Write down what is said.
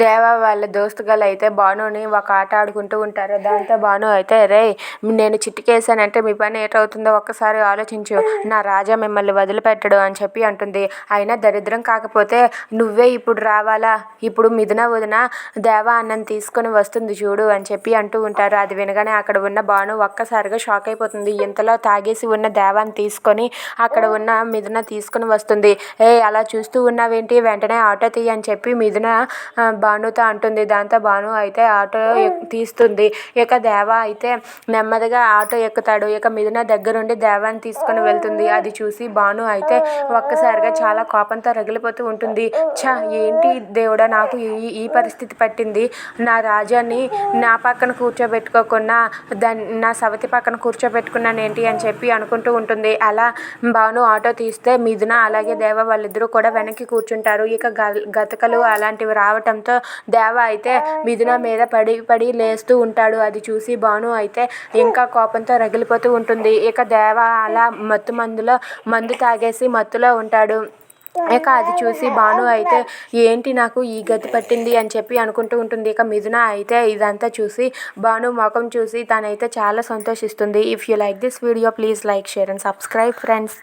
దేవ వాళ్ళ దోస్తుగాళ్ళు అయితే భానుని ఒక ఆట ఆడుకుంటూ ఉంటారు. దాంతో భాను అయితే రే నేను చిటికేసానంటే మీ పని ఏటవుతుందో ఒక్కసారి ఆలోచించు. నా రాజా మిమ్మల్ని వదిలిపెట్టడు అని చెప్పి అంటుంది. అయినా దరిద్రం కాకపోతే నువ్వే ఇప్పుడు రావాలా? ఇప్పుడు మిథున వదిన దేవ అన్నం తీసుకొని వస్తుంది చూడు అని చెప్పి అంటూ ఉంటారు. అది వినగానే అక్కడ ఉన్న భాను ఒక్కసారిగా షాక్ అయిపోతుంది. ఇంతలో తాగేసి ఉన్న దేవాన్ని తీసుకొని అక్కడ ఉన్న మిథున తీసుకొని వస్తుంది. ఏ అలా చూస్తూ ఉన్నావేంటి? వెంటనే ఆటో తీయి అని చెప్పి మిథున భానుతో అంటుంది. దాంతో భాను అయితే ఆటో ఎక్- తీస్తుంది. ఇక దేవ అయితే నెమ్మదిగా ఆటో ఎక్కుతాడు. ఇక మిథున దగ్గరుండి దేవాన్ని తీసుకొని వెళ్తుంది. అది చూసి భాను అయితే ఒక్కసారిగా చాలా కోపంతో రగిలిపోతూ ఉంటుంది. ఛా ఏంటి దేవుడా నాకు ఈ ఈ పరిస్థితి పట్టింది. నా రాజాని నా పక్కన కూర్చోబెట్టుకోకుండా దాన్ని నా సవతి పక్కన కూర్చోబెట్టుకున్నాను ఏంటి అని చెప్పి అనుకుంటూ ఉంటుంది. అలా భాను ఆటో తీస్తే మిథున అలాగే దేవ వాళ్ళిద్దరూ కూడా వెనక్కి కూర్చుంటారు. ఇక గతకలు అలాంటివి రావటం రావటంతో దేవ అయితే మిథున మీద పడి పడి లేస్తూ ఉంటాడు. అది చూసి భాను అయితే ఇంకా కోపంతో రగిలిపోతూ ఉంటుంది. ఇక దేవ అలా మత్తు మందులో మందు తాగేసి మత్తులో ఉంటాడు. ఇక అది చూసి భాను అయితే ఏంటి నాకు ఈ గతి పట్టింది? అని చెప్పి అనుకుంటూ ఉంటుంది. ఇక మిథున అయితే ఇదంతా చూసి భాను ముఖం చూసి తనైతే చాలా సంతోషిస్తుంది. If you like this video please like share and subscribe friends